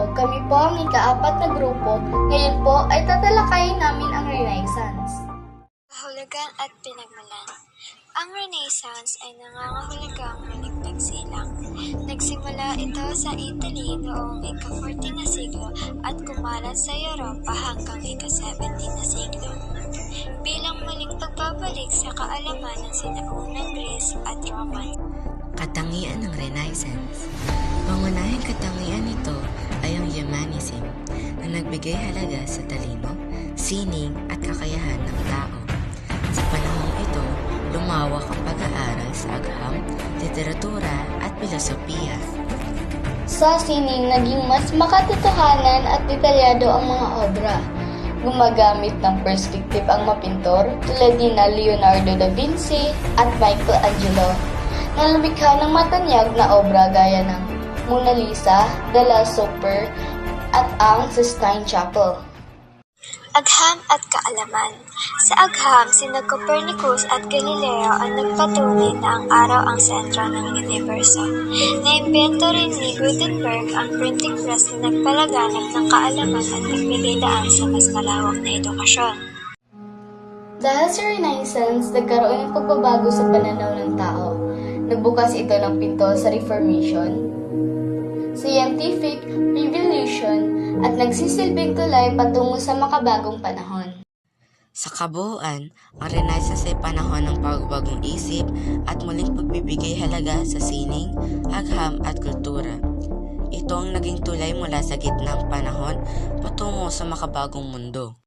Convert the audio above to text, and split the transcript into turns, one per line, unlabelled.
araw, kami po ang ikaapat na grupo. Ngayon po ay tatalakayin namin ang Renaissance.
Kahulugan at pinagmulan. Ang Renaissance ay nangangahulugang muling pagsilang. Nagsimula ito sa Italy noong ika-14 na siglo at kumalat sa Europa hanggang ika-17 na siglo. Bilang muling pagbabalik sa kaalaman ng sinaunang Greece at Roman.
Katangian ng Renaissance Pangunahing katangian nito humanism na nagbigay halaga sa talino, sining at kakayahan ng tao. Sa panahong ito, lumawak ang pag-aaral sa agham, literatura at filosofiya.
Sa sining, naging mas makatotohanan at detalyado ang mga obra. Gumagamit ng perspective ang mapintor tulad ni na Leonardo da Vinci at Michelangelo na lumikha ng matanyag na obra gaya ng Mona Lisa, The Last Supper at ang Sistine Chapel.
Agham at kaalaman. Sa agham, sina Copernicus at Galileo ang nagpatunay na ang araw ang sentro ng universo. Naimbento rin ni Gutenberg ang printing press na nagpalaganap ng kaalaman at nagbigay daan sa mas malawak na edukasyon.
Dahil sa Renaissance, nagkaroon ng pagbabago sa pananaw ng tao. Nagbukas ito ng pinto sa Reformation, scientific revolution, at nagsisilbing tulay patungo sa makabagong panahon.
Sa kabuuan, ang Renaissance ay panahon ng pagbagong isip at muling pagbibigay halaga sa sining, agham at kultura. Ito ang naging tulay mula sa gitnang panahon patungo sa makabagong mundo.